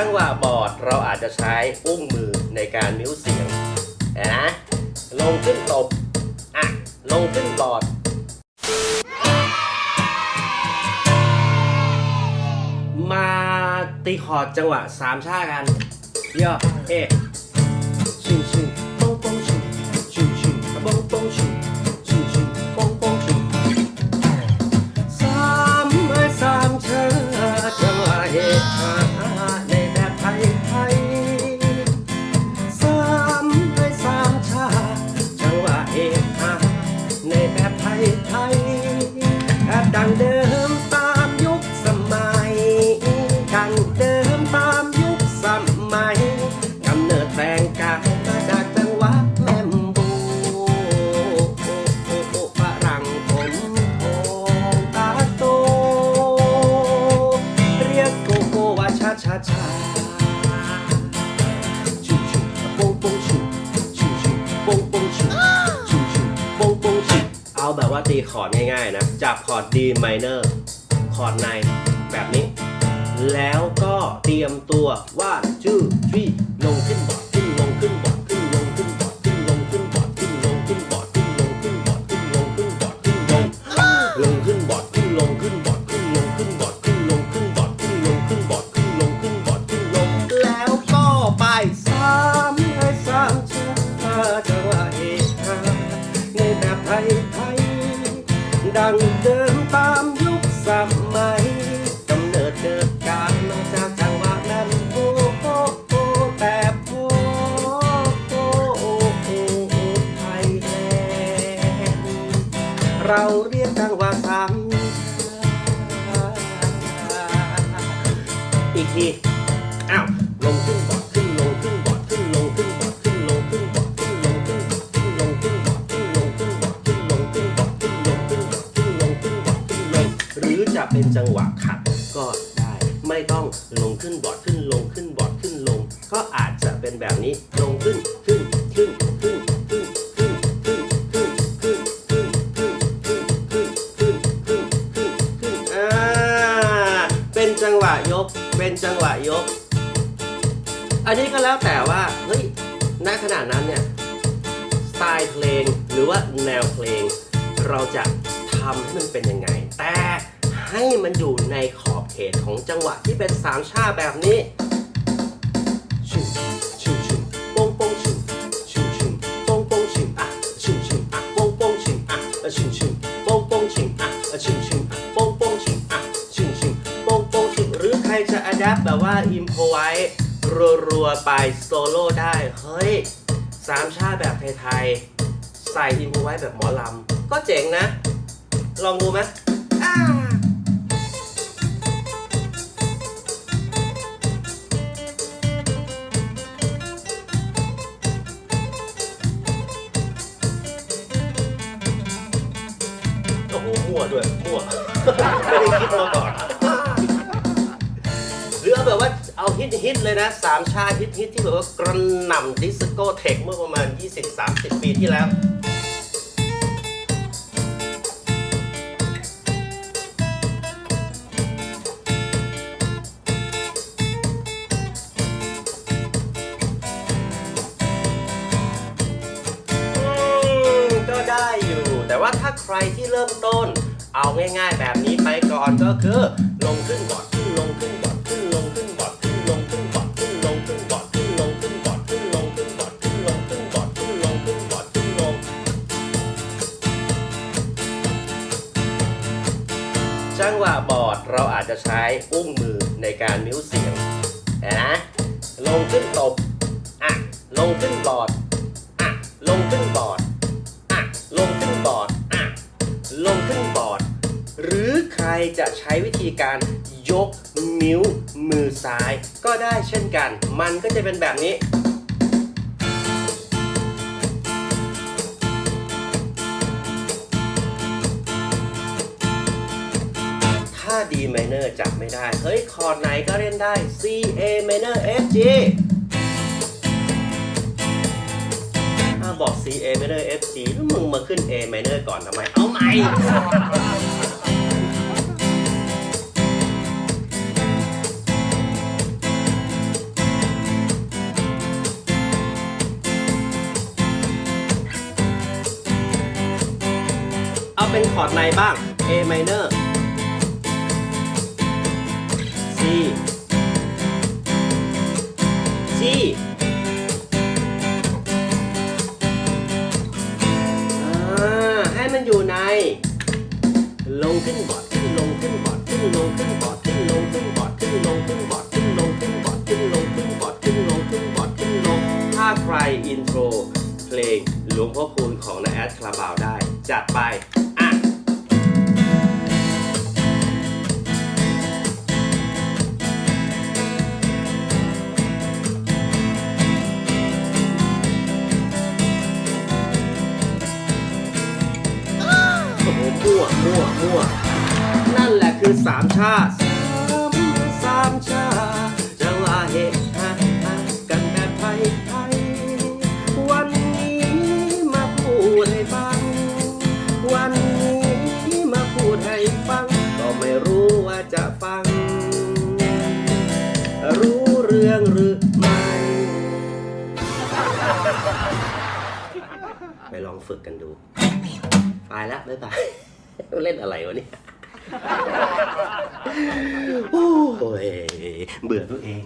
จังหวะบอร์ดเราอาจจะใช้อุ้งมือในการมิ้วเสียงนะลงขึ้นตบอะลงขึ้นบอร์ดมาตีคอร์ดจังหวะสามชากันย่อเอะชิงชิงปงปงชิงชิงชิงปงปงชิง ว่าตีคอร์ดง่ายๆนะจากคอร์ด D minor คอร์ดในแบบนี้ แล้วก็เตรียมตัวว่าจู้ทรีลงขึ้นบอร์ด ดังเดิมตามยุคสมัยกำเนิดเกิดการมาจากจังหวะนั้นโอ้โอ้โอ้แบบโอ้โอ้โอ้โอ้ไทยแลนด์เราเรียกจังหวะสามอีกที เป็นจังหวะขัดก็ได้ ไม่ต้องลงขึ้นบอร์ดขึ้นลงขึ้นบอร์ดขึ้นลง ก็อาจจะเป็นแบบนี้ลงขึ้นขึ้นขึ้นขึ้นขึ้นขึ้นขึ้นขึ้นขึ้นขึ้นขึ้นขึ้นขึ้นขึ้นขึ้นขึ้นขึ้นอ่าเป็นจังหวะยก เป็นจังหวะยก อันนี้ก็แล้วแต่ว่าเฮ้ยณขณะนั้นเนี่ยสไตล์เพลงหรือว่าแนวเพลง เราจะทำให้มันเป็นยังไงแต่ ให้มันอยู่ในขอบเขตของจังหวะที่เป็นสามชาแบบนี้ชุ่มชุ่มชุ่มโป้งโป้งชุ่มชุมชุมโป้งโป้งชุมอะชุมชุมอะโป้งโป้งชุมอะชุมชุมโป้งโป้งชุมอะชุมชุมอะโป้งโป้งชุมอะชุมชุมโป้งโป้งชุ่มหรือใครจะอัดแอปแบบว่าอิมพอไว้รัวๆไปโซโล่ได้เฮ้ยสามชาแบบไทยๆใส่อินโฟไว้แบบหมอลำก็เจ๋งนะ ลองดูไหมอ่าโมั่วด้วยมั่วไม่ได้คิดมาก่อนหรือเอาแบบว่าเอาฮิตฮิตๆเลยนะสามชาฮิตฮิตๆที่แบบว่ากระหน่ำดิสโก้เทคเมื่อประมาณ 20-30 ปีที่แล้วอืมก็ได้อยู่แต่ว่าถ้าใครที่เริ่มต้น เอาง่ายๆแบบนี้ไปก่อนก็คือ ลงขึ้นบอร์ดขึ้นลงขึ้นบอร์ดขึ้นลงขึ้นบอร์ดขึ้นลงขึ้นบอร์ดขึ้นลงขึ้นบอร์ดขึ้นลงขึ้นบอร์ดขึ้นลงขึ้นบอร์ดขึ้นลงขึ้นบอร์ดขึ้นลงขึ้นบอร์ดขึ้นลงจังหวะบอดเราอาจจะใช้อุ้งมือในการมิ้วเสียงนะลงขึ้นตบอะลงขึ้นบอดอะลงขึ้นบอดอะลงขึ้นบอดอะลงขึ้น หรือใครจะใช้วิธีการยกนิ้วมือซ้าย ก็ได้เช่นกัน มันก็จะเป็นแบบนี้ถ้า D minor จับไม่ได้ เฮ้ย คอร์ดไหนก็เล่นได้ C A minor F G ถ้าบอก C A minor F G แล้วมึงมาขึ้น A minor ก่อนทำไม เอาใหม่ เป็นคอร์ดในบ้าง A minor C G อ่าให้มันอยู่ใน ลงขึ้นบอดขึ้นลงขึ้นบอดขึ้นลงขึ้นบอดขึ้นลงขึ้นบอดขึ้นลงขึ้นบอดขึ้นลงขึ้นบอดขึ้นลงขึ้นบอดขึ้นลงขึ้นบอดขึ้นลงถ้าใครอินโทรเพลงหลวงพ่อคูณของนาแอดคลาบาวได้จัดไป คือสามชาติสามสามชาติจะว่าเหตุฮะฮะกันแบบไทยไทยวันนี้มาพูดให้ฟัง วันนี้มาพูดให้ฟัง ก็ไม่รู้ว่าจะฟัง รู้เรื่องหรือไม่ ไปลองฝึกกันดู ไปแล้วบ๊ายบายเล่นอะไรวะเนี่ย โอ้ยเบื่อตัวเอง